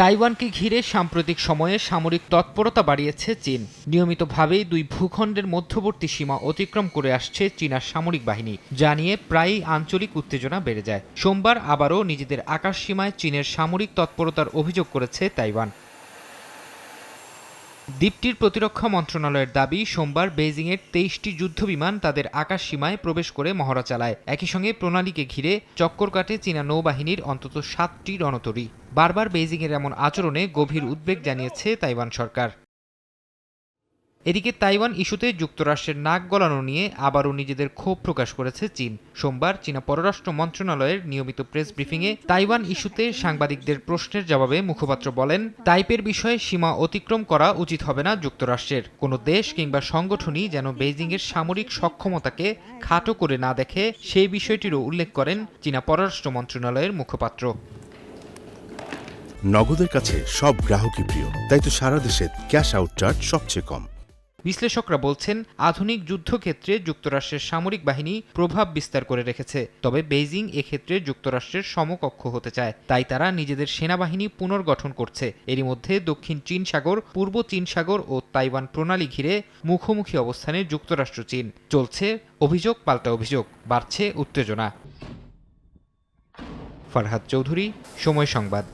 তাইওয়ানকে ঘিরে সাম্প্রতিক সময়ে সামরিক তৎপরতা বাড়িয়েছে চীন। নিয়মিতভাবেই দুই ভূখণ্ডের মধ্যবর্তী সীমা অতিক্রম করে আসছে চীনার সামরিক বাহিনী, যা নিয়ে প্রায়ই আঞ্চলিক উত্তেজনা বেড়ে যায়। সোমবার আবারও নিজেদের আকাশ সীমায় চীনের সামরিক তৎপরতার অভিযোগ করেছে তাইওয়ান। দ্বীপটির প্রতিরক্ষা মন্ত্রণালয়ের দাবি, সোমবার বেজিংয়ের তেইশটি যুদ্ধবিমান তাদের আকাশ সীমায় প্রবেশ করে মহড়া চালায়। একই সঙ্গে প্রণালীকে ঘিরে চক্কর কাটে চীনা নৌবাহিনীর অন্তত সাতটি রণতরী। বারবার বেজিংয়ের এমন আচরণে গভীর উদ্বেগ জানিয়েছে তাইওয়ান সরকার। এদিকে তাইওয়ান ইস্যুতে যুক্তরাষ্ট্রের নাক গলানো নিয়ে আবারও নিজেদের ক্ষোভ প্রকাশ করেছে চীন। সোমবার চীনা পররাষ্ট্র মন্ত্রণালয়ের নিয়মিত প্রেস ব্রিফিংয়ে তাইওয়ান ইস্যুতে সাংবাদিকদের প্রশ্নের জবাবে মুখপাত্র বলেন তাইপের বিষয়ে সীমা অতিক্রম করা উচিত হবে না যুক্তরাষ্ট্রের। কোনো দেশ কিংবা সংগঠনই যেন বেইজিংয়ের সামরিক সক্ষমতাকে খাটো করে না দেখে সেই বিষয়টিরও উল্লেখ করেন চীনা পররাষ্ট্র মন্ত্রণালয়ের মুখপাত্র। নগদের কাছে সব গ্রাহকই প্রিয়, তাই তো সারা দেশে ক্যাশ আউট চার্জ সবচেয়ে কম। বিশ্লেষকরা বলছেন, আধুনিক যুদ্ধক্ষেত্রে যুক্তরাষ্ট্রের সামরিক বাহিনী প্রভাব বিস্তার করে রেখেছে, তবে বেইজিং এক্ষেত্রে যুক্তরাষ্ট্রের সমকক্ষ হতে চায়। তাই তারা নিজেদের সেনাবাহিনী পুনর্গঠন করছে। এরই মধ্যে দক্ষিণ চীন সাগর, পূর্ব চীন সাগর ও তাইওয়ান প্রণালী ঘিরে মুখোমুখি অবস্থানে যুক্তরাষ্ট্র চীন। চলছে অভিযোগ পাল্টা অভিযোগ, বাড়ছে উত্তেজনা। ফারহাদ চৌধুরী, সময় সংবাদ।